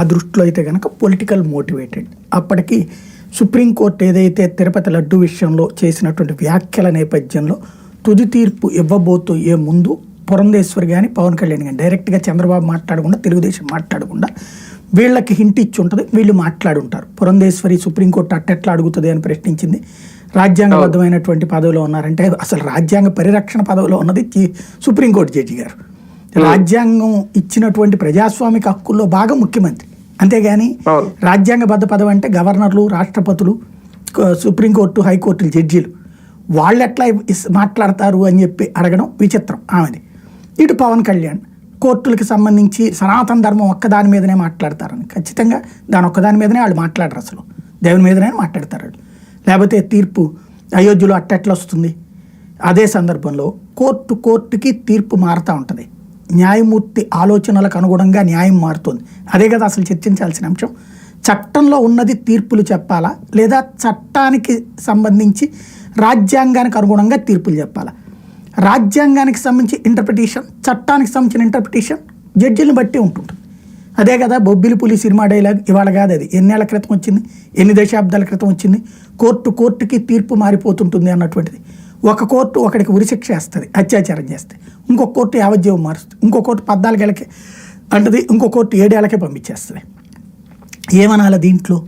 ఆ దృష్టిలో అయితే కనుక పొలిటికల్ మోటివేటెడ్ అప్పటికి సుప్రీంకోర్టు ఏదైతే తిరుపతి లడ్డు విషయంలో చేసినటువంటి వ్యాఖ్యల నేపథ్యంలో తుది తీర్పు ఇవ్వబోతూ ఏ ముందు పురంధేశ్వరి కానీ పవన్ కళ్యాణ్ కానీ డైరెక్ట్గా చంద్రబాబు మాట్లాడకుండా తెలుగుదేశం మాట్లాడకుండా వీళ్ళకి హింట్ ఇచ్చి ఉంటుంది వీళ్ళు మాట్లాడుంటారు. పురంధేశ్వరి సుప్రీంకోర్టు అట్టెట్లా అడుగుతుంది అని ప్రశ్నించింది. రాజ్యాంగబద్ధమైనటువంటి పదవిలో ఉన్నారంటే అసలు రాజ్యాంగ పరిరక్షణ పదవిలో ఉన్నది సుప్రీంకోర్టు జడ్జి గారు. రాజ్యాంగం ఇచ్చినటువంటి ప్రజాస్వామిక హక్కుల్లో భాగం ముఖ్యమంత్రి. అంతేగాని. రాజ్యాంగబద్ధ పదవి అంటే గవర్నర్లు రాష్ట్రపతులు సుప్రీంకోర్టు హైకోర్టుల జడ్జీలు. వాళ్ళు ఎట్లా మాట్లాడతారు అని చెప్పి అడగడం విచిత్రం ఆమెది. ఇటు పవన్ కళ్యాణ్ కోర్టులకు సంబంధించి సనాతన ధర్మం ఒక్కదాని మీదనే మాట్లాడతారని. ఖచ్చితంగా దాని ఒక్కదాని మీదనే వాళ్ళు మాట్లాడరు అసలు. దేవుని మీదనే మాట్లాడతారు వాళ్ళు. లేకపోతే తీర్పు అయోధ్యలో అట్టెట్లా వస్తుంది? అదే సందర్భంలో కోర్టు కోర్టుకి తీర్పు మారుతూ ఉంటుంది. న్యాయమూర్తి ఆలోచనలకు అనుగుణంగా న్యాయం మారుతుంది. అదే కదా అసలు చర్చించాల్సిన అంశం. చట్టంలో ఉన్నది తీర్పులు చెప్పాలా? లేదా చట్టానికి సంబంధించి రాజ్యాంగానికి అనుగుణంగా తీర్పులు చెప్పాలా? రాజ్యాంగానికి సంబంధించి ఇంటర్ప్రిటేషన్ చట్టానికి సంబంధించిన ఇంటర్ప్రిటేషన్ జడ్జిని బట్టి ఉంటుంది. అదే కదా బొబ్బిలి పులి సినిమా డైలాగ్ ఇవాళ కాదు అది. ఎన్నేళ్ళ క్రితం వచ్చింది? ఎన్ని దశాబ్దాల క్రితం వచ్చింది? కోర్టు కోర్టుకి తీర్పు మారిపోతుంటుంది అన్నటువంటిది. ఒక కోర్టు ఒకడికి ఉరిశిక్ష వేస్తుంది అత్యాచారం చేస్తే ఇంకో కోర్టు యావజ్జీవం మారుస్తుంది. ఇంకో కోర్టు పద్నాలుగేళ్ళకి అంటది ఇంకో కోర్టు ఏడేళ్ళకే పంపించేస్తుంది. ఏమనాలి దీంట్లో?